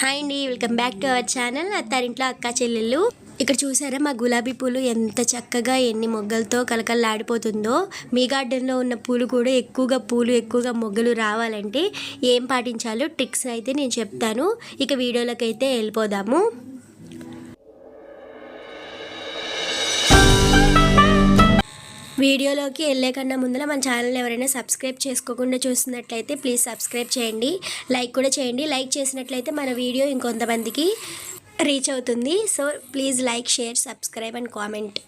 Hi అండి welcome back to our channel. అత్తారింట్లో అక్క చెల్లెళ్ళు. ఇక్కడ చూసారా మా గులాబీ పూలు ఎంత చక్కగా ఎన్ని మొగ్గలతో కలకలలాడిపోతుందో మీ గార్డెన్లో ఉన్న పూలు కూడా ఎక్కువగా పూలు ఎక్కువగా మొగ్గలు రావాలంటే ఏం పాటించాలో ట్రిక్స్ అయితే నేను చెప్తాను. ఇక వీడియోలోకి అయితే వెళ్ళిపోదాము. వీడియోలోకి వెళ్ళే కన్నా ముందర మన ఛానల్ ఎవరైనా సబ్స్క్రైబ్ చేసుకోకుండా చూస్తున్నట్లయితే ప్లీజ్ సబ్స్క్రైబ్ చేయండి. లైక్ కూడా చేయండి. లైక్ చేసినట్లయితే మన వీడియో ఇంకొంతమందికి రీచ్ అవుతుంది. So please like share subscribe and comment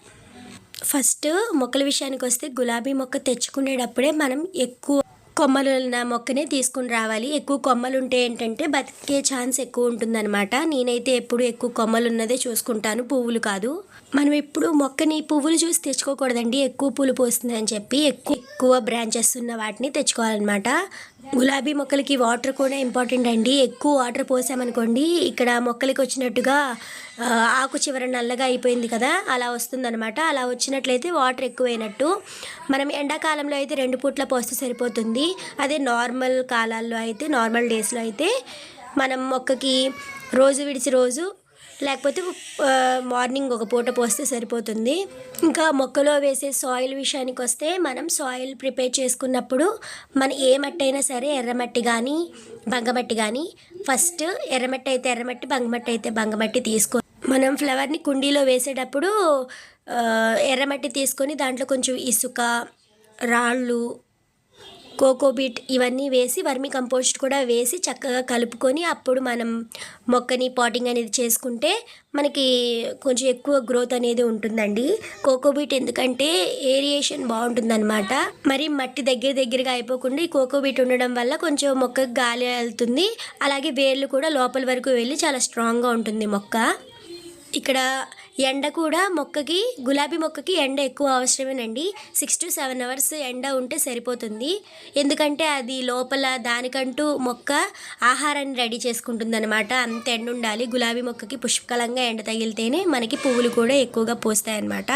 first మొక్కల విషయానికి వస్తే గులాబీ మొక్క తెచ్చుకునేటప్పుడే మనం ఎక్కువ కొమ్మలు ఉన్న మొక్కనే తీసుకుని రావాలి. ఎక్కువ కొమ్మలు ఉంటే ఏంటంటే బతికే ఛాన్స్ ఎక్కువ ఉంటుందన్నమాట. నేనైతే ఎప్పుడు ఎక్కువ కొమ్మలు ఉన్నదే చూసుకుంటాను. పువ్వులు కాదు. మనం ఎప్పుడు మొక్కని పువ్వులు చూసి తెచ్చుకోకూడదండి. ఎక్కువ పూలు పోస్తుంది అని చెప్పి ఎక్కువ ఎక్కువ బ్రాంచెస్ ఉన్న వాటిని తెచ్చుకోవాలన్నమాట. గులాబీ మొక్కలకి వాటర్ కూడా ఇంపార్టెంట్ అండి. ఎక్కువ వాటర్ పోసామనుకోండి ఇక్కడ మొక్కలకి వచ్చినట్టుగా ఆకు చివర నల్లగా అయిపోయింది కదా అలా వస్తుందన్నమాట. అలా వచ్చినట్లయితే వాటర్ ఎక్కువైనట్టు. మనం ఎండాకాలంలో అయితే రెండు పూట్ల పోస్తే సరిపోతుంది. అదే నార్మల్ కాలాల్లో అయితే నార్మల్ డేస్లో అయితే మనం మొక్కకి రోజు విడిచి రోజు లేకపోతే మార్నింగ్ ఒక పూట పోస్తే సరిపోతుంది. ఇంకా మొక్కలో వేసే సాయిల్ విషయానికి వస్తే మనం సాయిల్ ప్రిపేర్ చేసుకున్నప్పుడు మన ఏ మట్టి అయినా సరే ఎర్రమట్టి కానీ బంగమట్టి కానీ ఫస్ట్ ఎర్రమట్టి అయితే ఎర్రమట్టి బంగమట్టి అయితే బంగమట్టి తీసుకో. మనం ఫ్లవర్ని కుండీలో వేసేటప్పుడు ఎర్రమట్టి తీసుకొని దాంట్లో కొంచెం ఇసుక రాళ్ళు కోకోబీట్ ఇవన్నీ వేసి వర్మి కంపోస్ట్ కూడా వేసి చక్కగా కలుపుకొని అప్పుడు మనం మొక్కని పాటింగ్ అనేది చేసుకుంటే మనకి కొంచెం ఎక్కువ గ్రోత్ అనేది ఉంటుందండి. కోకోబీట్ ఎందుకంటే ఏరియేషన్ బాగుంటుందన్నమాట. మరి మట్టి దగ్గర దగ్గరగా అయిపోకుండా ఈ కోకోబీట్ ఉండడం వల్ల కొంచెం మొక్కకు గాలి వెళ్తుంది. అలాగే వేర్లు కూడా లోపల వరకు వెళ్ళి చాలా స్ట్రాంగ్గా ఉంటుంది మొక్క. ఇక్కడ ఎండ కూడా మొక్కకి గులాబీ మొక్కకి ఎండ ఎక్కువ అవసరమేనండి. సిక్స్ టు సెవెన్ అవర్స్ ఎండ ఉంటే సరిపోతుంది. ఎందుకంటే అది లోపల దానికంటూ మొక్క ఆహారాన్ని రెడీ చేసుకుంటుంది అనమాట అంత ఎండ ఉండాలి. గులాబీ మొక్కకి పుష్కలంగా ఎండ తగిలితేనే మనకి పువ్వులు కూడా ఎక్కువగా పూస్తాయి అన్నమాట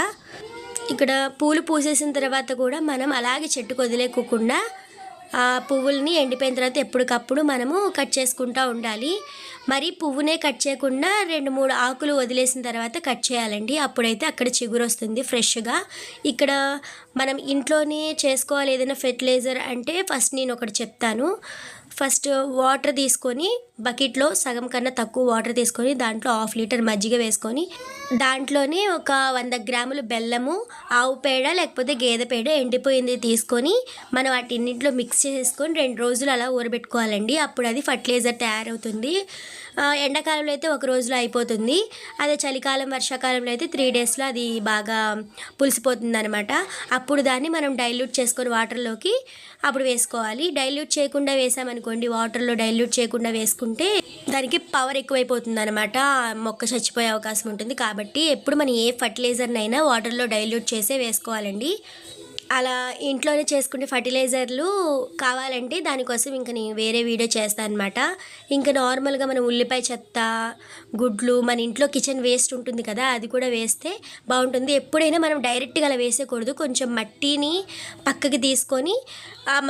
ఇక్కడ పూలు పూసేసిన తర్వాత కూడా మనం అలాగే చెట్టుకు వదిలేకోకుండా ఆ పువ్వుల్ని ఎండిపోయిన తర్వాత ఎప్పటికప్పుడు మనము కట్ చేసుకుంటూ ఉండాలి. మరి పువ్వునే కట్ చేయకుండా రెండు మూడు ఆకులు వదిలేసిన తర్వాత కట్ చేయాలండి. అప్పుడైతే అక్కడ చిగురు వస్తుంది ఫ్రెష్గా. ఇక్కడ మనం ఇంట్లోనే చేసుకోవాలి ఏదైనా ఫెర్టిలైజర్ అంటే ఫస్ట్ నేను ఒకటి చెప్తాను. ఫస్ట్ వాటర్ తీసుకొని బకెట్లో సగం కన్నా తక్కువ వాటర్ తీసుకొని దాంట్లో హాఫ్ లీటర్ మజ్జిగ వేసుకొని దాంట్లోనే ఒక వంద గ్రాములు బెల్లము ఆవు పేడ లేకపోతే గేదె పేడ ఎండిపోయింది తీసుకొని మనం వాటిన్నింటిలో మిక్స్ చేసుకొని రెండు రోజులు అలా ఊరబెట్టుకోవాలండి. అప్పుడు అది ఫర్టిలైజర్ తయారవుతుంది. ఎండాకాలంలో అయితే ఒక రోజులో అయిపోతుంది. అదే చలికాలం వర్షాకాలంలో అయితే త్రీ డేస్లో అది బాగా పులిసిపోతుంది అనమాట అప్పుడు దాన్ని మనం డైల్యూట్ చేసుకొని వాటర్లోకి అప్పుడు వేసుకోవాలి. డైల్యూట్ చేయకుండా వేసామనుకోండి వాటర్లో డైల్యూట్ చేయకుండా వేసుకుంటే దానికి పవర్ ఎక్కువైపోతుంది అనమాట మొక్క చచ్చిపోయే అవకాశం ఉంటుంది. కాబట్టి ఎప్పుడు మనం ఏ ఫర్టిలైజర్నైనా వాటర్లో డైల్యూట్ చేసే వేసుకోవాలండి. అలా ఇంట్లోనే చేసుకునే ఫర్టిలైజర్లు కావాలంటే దానికోసం ఇంకా నేను వేరే వీడియో చేస్తాను అనమాట ఇంకా నార్మల్గా మనం ఉల్లిపాయ చెత్త గుడ్లు మన ఇంట్లో కిచెన్ వేస్ట్ ఉంటుంది కదా అది కూడా వేస్తే బాగుంటుంది. ఎప్పుడైనా మనం డైరెక్ట్గా అలా వేసేయకూడదు. కొంచెం మట్టిని పక్కకి తీసుకొని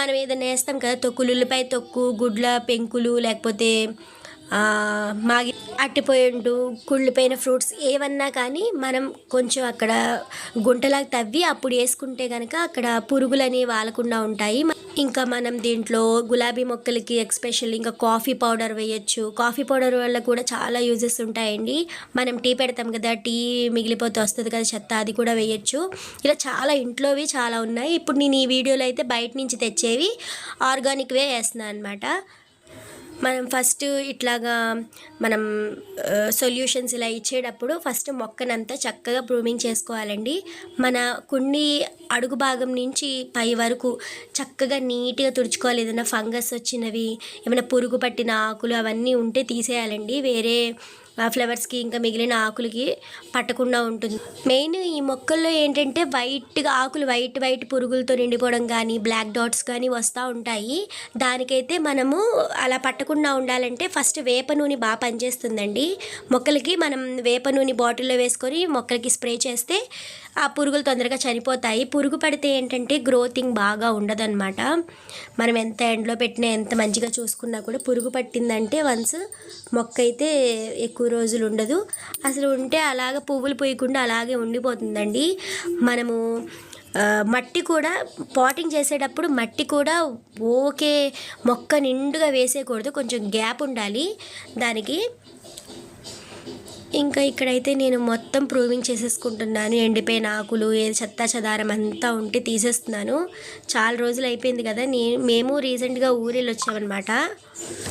మనం ఏదైనా వేస్తాం కదా తొక్కులు ఉల్లిపాయ తొక్కు గుడ్ల పెంకులు లేకపోతే మాగి అట్టిపోయిండు కుళ్ళిపోయిన ఫ్రూట్స్ ఏవన్నా కానీ మనం కొంచెం అక్కడ గుంటలాగా తవ్వి అప్పుడు వేసుకుంటే కనుక అక్కడ పురుగులని వాలకుండా ఉంటాయి. ఇంకా మనం దీంట్లో గులాబీ మొక్కలకి ఎక్స్పెషల్ ఇంకా కాఫీ పౌడర్ వేయొచ్చు. కాఫీ పౌడర్ వల్ల కూడా చాలా యూజెస్ ఉంటాయండి. మనం టీ పెడతాం కదా టీ మిగిలిపోతే వస్తుంది కదా చెత్త అది కూడా వేయొచ్చు. ఇలా చాలా ఇంట్లోవి చాలా ఉన్నాయి. ఇప్పుడు నేను ఈ వీడియోలో అయితే బయట నుంచి తెచ్చేవి ఆర్గానిక్వే వేస్తున్నాను అనమాట మనం ఫస్ట్ ఇట్లాగా మనం సొల్యూషన్స్ ఇలా ఇచ్చేటప్పుడు ఫస్ట్ మొక్కనంతా చక్కగా ప్రూమింగ్ చేసుకోవాలండి. మన కుండి అడుగు భాగం నుంచి పై వరకు చక్కగా నీట్గా తుడుచుకోవాలి. ఏదైనా ఫంగస్ వచ్చినవి ఏమైనా పురుగు పట్టిన ఆకులు అవన్నీ ఉంటే తీసేయాలండి. వేరే ఫ్లవర్స్కి ఇంకా మిగిలిన ఆకులకి పట్టకుండా ఉంటుంది. మెయిన్ ఈ మొక్కల్లో ఏంటంటే వైట్గా ఆకులు వైట్ వైట్ పురుగులతో నిండిపోవడం కానీ బ్లాక్ డాట్స్ కానీ వస్తూ ఉంటాయి. దానికైతే మనము అలా పట్టకుండా ఉండాలంటే ఫస్ట్ వేప నూనె బాగా పనిచేస్తుందండి. మొక్కలకి మనం వేప నూనె బాటిల్లో వేసుకొని మొక్కలకి స్ప్రే చేస్తే ఆ పురుగులు తొందరగా చనిపోతాయి. పురుగు పడితే ఏంటంటే గ్రోతింగ్ బాగా ఉండదన్నమాట. మనం ఎంత ఎండలో పెట్టినా ఎంత మంచిగా చూసుకున్నా కూడా పురుగు పట్టిందంటే వన్స్ మొక్క అయితే ఎక్కువ రోజులు ఉండదు. అసలు ఉంటే అలాగ పువ్వులు పోయకుండా అలాగే ఉండిపోతుందండి. మనము మట్టి కూడా పాటింగ్ చేసేటప్పుడు మట్టి కూడా ఓకే మొక్క నిండుగా వేసేయకూడదు. కొంచెం గ్యాప్ ఉండాలి. దానికి ఇంకా ఇక్కడైతే నేను మొత్తం ప్రూవింగ్ చేసేసుకుంటున్నాను. ఎండిపోయిన ఆకులు ఏ చెత్త చెదారం అంతా ఉంటే తీసేస్తున్నాను. చాలా రోజులు అయిపోయింది కదా నేను మేము రీసెంట్గా ఊరెళ్ళి వచ్చామన్నమాట.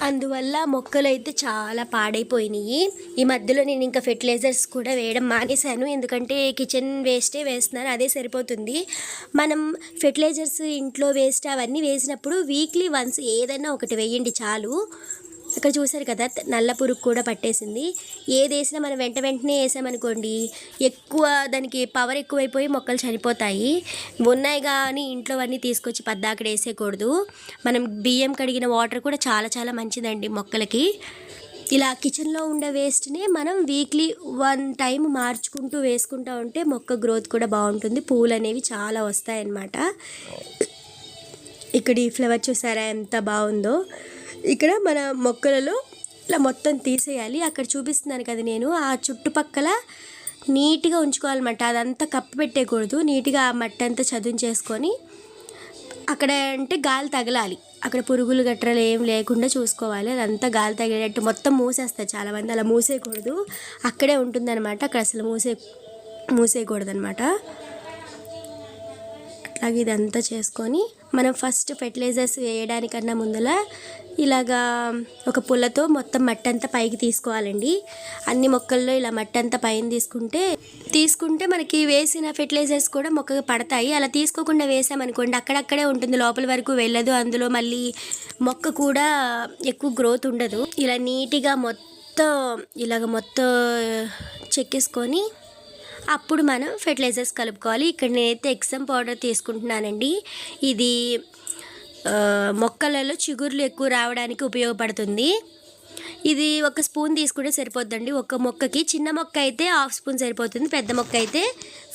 అందువల్ల మొక్కలు అయితే చాలా పాడైపోయినాయి. ఈ మధ్యలో నేను ఇంకా ఫెర్టిలైజర్స్ కూడా వేయడం మానేశాను. ఎందుకంటే కిచెన్ వేస్టే వేస్తున్నాను అదే సరిపోతుంది. మనం ఫెర్టిలైజర్స్ ఇంట్లో వేస్ట్ అవన్నీ వేసినప్పుడు వీక్లీ వన్స్ ఏదైనా ఒకటి వేయండి చాలు. ఇక్కడ చూసారు కదా నల్ల పురుగు కూడా పట్టేసింది. ఏది వేసినా మనం వెంట వెంటనే వేసామనుకోండి ఎక్కువ దానికి పవర్ ఎక్కువైపోయి మొక్కలు చనిపోతాయి. ఉన్నాయి కానీ ఇంట్లో అన్నీ తీసుకొచ్చి పద్దాకడ వేసేయకూడదు. మనం బియ్యం కడిగిన వాటర్ కూడా చాలా చాలా మంచిదండి మొక్కలకి. ఇలా కిచెన్లో ఉండే వేస్ట్ని మనం వీక్లీ వన్ టైం మార్చుకుంటూ వేసుకుంటూ ఉంటే మొక్క గ్రోత్ కూడా బాగుంటుంది. పూలు అనేవి చాలా వస్తాయన్నమాట. ఇక్కడ ఈ ఫ్లవర్ చూసారా ఎంత బాగుందో. ఇక్కడ మన మొక్కలలో ఇలా మొత్తం తీసేయాలి. అక్కడ చూపిస్తున్నాను కదా నేను. ఆ చుట్టుపక్కల నీట్గా ఉంచుకోవాలన్నమాట. అదంతా కప్పు పెట్టేయకూడదు. నీట్గా ఆ మట్టి అంతా చదును చేసుకొని అక్కడ అంటే గాలి తగలాలి. అక్కడ పురుగులు గట్రలు ఏం లేకుండా చూసుకోవాలి. అదంతా గాలి తగిలేటట్టు మొత్తం మూసేస్తారు చాలామంది అలా మూసేయకూడదు. అక్కడే ఉంటుందన్నమాట. అక్కడ అసలు మూసే మూసేయకూడదు అనమాట ఇదంతా చేసుకొని మనం ఫస్ట్ ఫెర్టిలైజర్స్ వేయడానికన్నా ముందల ఇలాగా ఒక పుల్లతో మొత్తం మట్టి అంతా పైకి తీసుకోవాలండి. అన్ని మొక్కల్లో ఇలా మట్టి అంతా పైన తీసుకుంటే తీసుకుంటే మనకి వేసిన ఫెర్టిలైజర్స్ కూడా మొక్కకు పడతాయి. అలా తీసుకోకుండా వేసామనుకోండి అక్కడక్కడే ఉంటుంది. లోపల వరకు వెళ్ళదు. అందులో మళ్ళీ మొక్క కూడా ఎక్కువ గ్రోత్ ఉండదు. ఇలా నీట్గా మొత్తం ఇలాగ మొత్తం చెక్కేసుకొని అప్పుడు మనం ఫెర్టిలైజర్స్ కలుపుకోవాలి. ఇక్కడ నేనైతే ఎక్సమ్ పౌడర్ తీసుకుంటున్నానండి. ఇది మొక్కలలో చిగుర్లు ఎక్కువ రావడానికి ఉపయోగపడుతుంది. ఇది ఒక స్పూన్ తీసుకుంటే సరిపోద్దండి. ఒక మొక్కకి చిన్న మొక్క అయితే హాఫ్ స్పూన్ సరిపోతుంది. పెద్ద మొక్క అయితే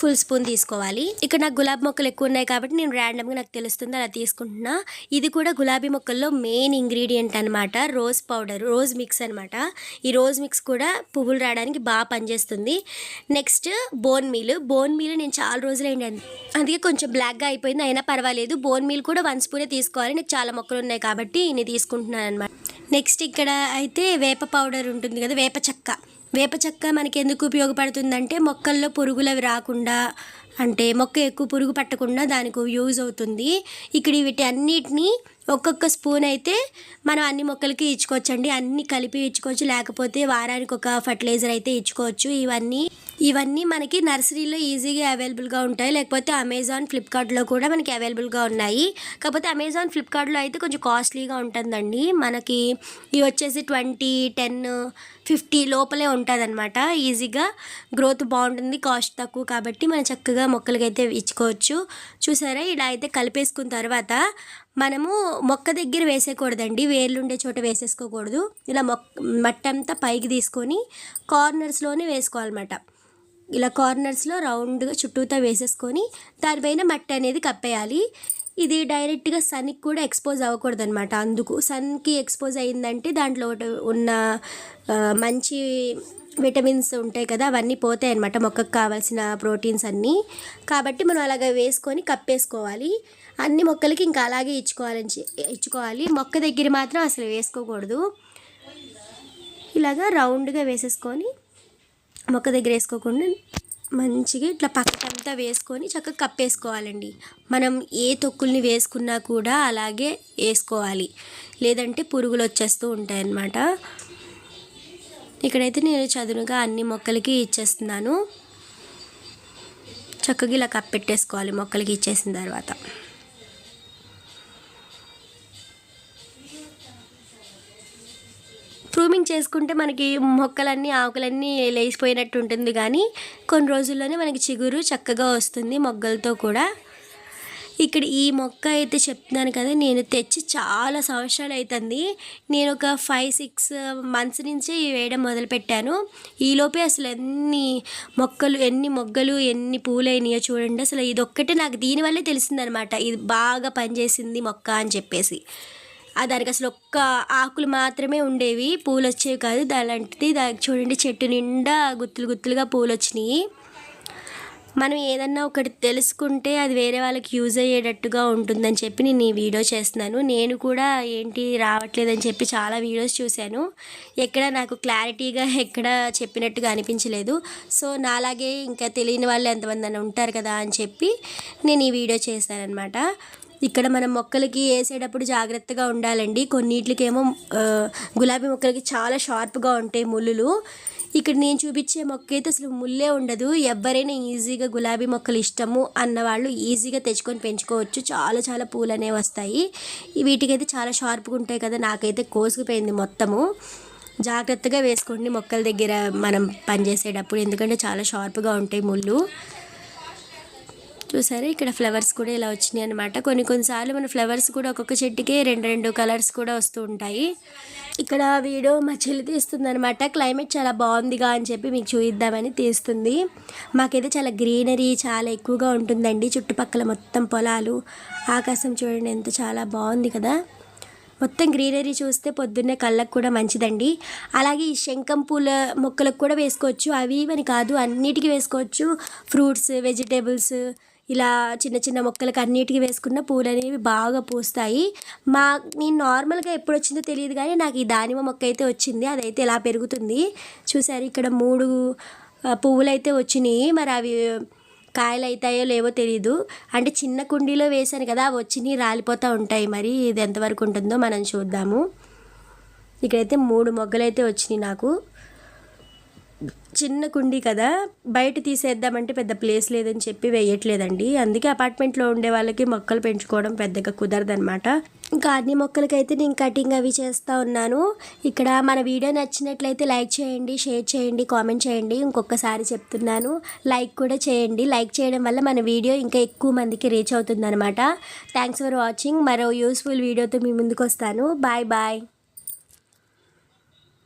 ఫుల్ స్పూన్ తీసుకోవాలి. ఇక్కడ నాకు గులాబీ మొక్కలు ఎక్కువ ఉన్నాయి కాబట్టి నేను ర్యాండమ్గా నాకు తెలుస్తుంది అలా తీసుకుంటున్నా. ఇది కూడా గులాబీ మొక్కల్లో మెయిన్ ఇంగ్రీడియంట్ అనమాట రోజ్ పౌడర్ రోజ్ మిక్స్ అనమాట ఈ రోజ్ మిక్స్ కూడా పువ్వులు రావడానికి బాగా పనిచేస్తుంది. Next bone meal bone meal నేను చాలా రోజులు రోజులైంది అందుకే కొంచెం బ్లాక్గా అయిపోయింది. అయినా పర్వాలేదు. బోన్ మీల్ కూడా వన్ స్పూనే తీసుకోవాలి. నాకు చాలా మొక్కలు ఉన్నాయి కాబట్టి నేను తీసుకుంటున్నాను అనమాట నెక్స్ట్ ఇక్కడ అయితే వేప పౌడర్ ఉంటుంది కదా వేప చెక్క. వేప చెక్క మనకి ఎందుకు ఉపయోగపడుతుందంటే మొక్కల్లో పురుగులు అవి రాకుండా అంటే మొక్క ఎక్కువ పురుగు పట్టకుండా దానికి యూజ్ అవుతుంది. ఇక్కడ వీటి అన్నిటినీ ఒక్కొక్క స్పూన్ అయితే మనం అన్ని మొక్కలకి ఇచ్చుకోవచ్చండి. అన్ని కలిపి ఇచ్చుకోవచ్చు లేకపోతే వారానికి ఒక ఫర్టిలైజర్ అయితే ఇచ్చుకోవచ్చు. ఇవన్నీ ఇవన్నీ మనకి నర్సరీలో ఈజీగా అవైలబుల్గా ఉంటాయి. లేకపోతే అమెజాన్ ఫ్లిప్కార్ట్లో కూడా మనకి అవైలబుల్గా ఉన్నాయి. కాకపోతే అమెజాన్ ఫ్లిప్కార్ట్లో అయితే కొంచెం కాస్ట్లీగా ఉంటుందండి. మనకి ఇవి వచ్చేసి ట్వంటీ టెన్ ఫిఫ్టీ లోపలే ఉంటుంది అనమాట ఈజీగా గ్రోత్ బాగుంటుంది కాస్ట్ తక్కువ కాబట్టి మనం చక్కగా మొక్కలకైతే ఇచ్చుకోవచ్చు. చూసారా? ఇలా అయితే కలిపేసుకున్న తర్వాత మనము మొక్క దగ్గర వేసేయకూడదండి. వేర్లు ఉండే చోట వేసేసుకోకూడదు. ఇలా మొక్క మట్టంతా పైకి తీసుకొని కార్నర్స్లోనే వేసుకోవాలన్నమాట. ఇలా కార్నర్స్లో రౌండ్గా చుట్టూతా వేసేసుకొని దానిపైన మట్టి అనేది కప్పేయాలి. ఇది డైరెక్ట్గా సన్కి కూడా ఎక్స్పోజ్ అవ్వకూడదు అనమాట అందుకు సన్కి ఎక్స్పోజ్ అయిందంటే దాంట్లో ఒకటి ఉన్న మంచి విటమిన్స్ ఉంటాయి కదా అవన్నీ పోతాయి అనమాట మొక్కకు కావాల్సిన ప్రోటీన్స్ అన్నీ. కాబట్టి మనం అలాగ వేసుకొని కప్పేసుకోవాలి. అన్ని మొక్కలకి ఇంకా అలాగే ఇచ్చుకోవాలని ఇచ్చుకోవాలి. మొక్క దగ్గర మాత్రం అసలు వేసుకోకూడదు. ఇలాగా రౌండ్గా వేసేసుకొని మొక్క దగ్గర వేసుకోకుండా మంచిగా ఇట్లా పక్కకంతా వేసుకొని చక్కగా కప్పేసుకోవాలండి. మనం ఏ తొక్కుల్ని వేసుకున్నా కూడా అలాగే వేసుకోవాలి. లేదంటే పురుగులు వచ్చేస్తూ ఉంటాయన్నమాట. ఇక్కడైతే నేను చదునుగా అన్ని మొక్కలకి ఇచ్చేస్తున్నాను. చక్కగా ఇలా కప్పెట్టేసుకోవాలి మొక్కలకి ఇచ్చేసిన తర్వాత. ప్రూమింగ్ చేసుకుంటే మనకి మొక్కలన్నీ ఆకులన్నీ లేచిపోయినట్టు ఉంటుంది. కానీ కొన్ని రోజుల్లోనే మనకి చిగురు చక్కగా వస్తుంది మొగ్గలతో కూడా. ఇక్కడ ఈ మొక్క అయితే చెప్తున్నాను కదా నేను తెచ్చి చాలా సంవత్సరాలు అవుతుంది నేను ఒక ఫైవ్ సిక్స్ మంత్స్ నుంచి వేయడం మొదలుపెట్టాను. ఈలోపే అసలు ఎన్ని మొక్కలు ఎన్ని మొగ్గలు ఎన్ని పూలు అయినాయో చూడండి. అసలు ఇది ఒక్కటే నాకు దీనివల్లే తెలిసిందనమాట. ఇది బాగా పనిచేసింది మొక్క అని చెప్పేసి. దానికి అసలు ఒక్క ఆకులు మాత్రమే ఉండేవి. పూలు వచ్చేవి కాదు. దాలాంటిది దానికి చూడండి చెట్టు నిండా గుత్తులు గుత్తులుగా పూలు వచ్చినాయి మనం ఏదన్నా ఒకటి తెలుసుకుంటే అది వేరే వాళ్ళకి యూజ్ అయ్యేటట్టుగా ఉంటుందని చెప్పి నేను ఈ వీడియో చేస్తున్నాను. నేను కూడా ఏంటి రావట్లేదని చెప్పి చాలా వీడియోస్ చూశాను. ఎక్కడ నాకు క్లారిటీగా ఎక్కడ చెప్పినట్టుగా అనిపించలేదు. సో నాలాగే ఇంకా తెలియని వాళ్ళు ఎంతమంది అని ఉంటారు కదా అని చెప్పి నేను ఈ వీడియో చేశానఅనమాట ఇక్కడ మనం మొక్కలకి వేసేటప్పుడు జాగ్రత్తగా ఉండాలండి. కొన్నిట్లకేమో గులాబీ మొక్కలకి చాలా షార్ప్గా ఉంటాయి ముళ్ళులు. ఇక్కడ నేను చూపించే మొక్క అయితే అసలు ముల్లే ఉండదు. ఎవరైనా ఈజీగా గులాబీ మొక్కలు ఇష్టము అన్న వాళ్ళు ఈజీగా తెచ్చుకొని పెంచుకోవచ్చు. చాలా చాలా పూలు అనేవి వస్తాయి వీటికైతే చాలా షార్ప్గా ఉంటాయి కదా నాకైతే కోసుకుపోయింది మొత్తము. జాగ్రత్తగా వేసుకోండి మొక్కల దగ్గర మనం పనిచేసేటప్పుడు. ఎందుకంటే చాలా షార్ప్గా ఉంటాయి ముళ్ళు. చూసారా? ఇక్కడ ఫ్లవర్స్ కూడా ఇలా వచ్చినాయి అనమాట కొన్ని కొన్నిసార్లు మన ఫ్లవర్స్ కూడా ఒక్కొక్క చెట్టుకి రెండు రెండు కలర్స్ కూడా వస్తూ ఉంటాయి. ఇక్కడ వీడియో మా చెల్లి తీస్తుంది అనమాట క్లైమేట్ చాలా బాగుందిగా అని చెప్పి మీకు చూపిద్దామని తీస్తుంది. మాకైతే చాలా గ్రీనరీ చాలా ఎక్కువగా ఉంటుందండి. చుట్టుపక్కల మొత్తం పొలాలు. ఆకాశం చూడండి ఎంత చాలా బాగుంది కదా. మొత్తం గ్రీనరీ చూస్తే పొద్దున్నే కళ్ళకు కూడా మంచిదండి. అలాగే ఈ శంఖం పూల మొక్కలకు కూడా వేసుకోవచ్చు. అవి ఇవని కాదు అన్నిటికీ వేసుకోవచ్చు. ఫ్రూట్స్ వెజిటేబుల్స్ ఇలా చిన్న చిన్న మొక్కలకు అన్నిటికీ వేసుకున్న పూలు అనేవి బాగా పూస్తాయి. మా నేను నార్మల్గా ఎప్పుడు వచ్చిందో తెలియదు కానీ నాకు ఈ దానిమ్మ మొక్క అయితే వచ్చింది. అదైతే ఇలా పెరుగుతుంది? చూసారు ఇక్కడ మూడు పువ్వులు అయితే వచ్చినాయి. మరి అవి కాయలు అవుతాయో లేవో తెలీదు. అంటే చిన్న కుండీలో వేసాను కదా అవి వచ్చినాయి రాలిపోతూ ఉంటాయి. మరి ఇది ఎంతవరకు ఉంటుందో మనం చూద్దాము. ఇక్కడైతే మూడు మొగ్గలు అయితే వచ్చినాయి నాకు. చిన్న కుండీ కదా బయట తీసేద్దామంటే పెద్ద ప్లేస్ లేదని చెప్పి వేయట్లేదండి. అందుకే అపార్ట్మెంట్లో ఉండే వాళ్ళకి మొక్కలు పెంచుకోవడం పెద్దగా కుదరదనమాట ఇంకా అన్ని మొక్కలకైతే నేను కటింగ్ అవి చేస్తూ ఉన్నాను. ఇక్కడ మన వీడియో నచ్చినట్లయితే లైక్ చేయండి షేర్ చేయండి కామెంట్ చేయండి. ఇంకొకసారి చెప్తున్నాను లైక్ కూడా చేయండి. లైక్ చేయడం వల్ల మన వీడియో ఇంకా ఎక్కువ మందికి రీచ్ అవుతుందనమాట థ్యాంక్స్ ఫర్ వాచింగ్ మరో యూస్ఫుల్ వీడియోతో మీ ముందుకు వస్తాను బాయ్ బాయ్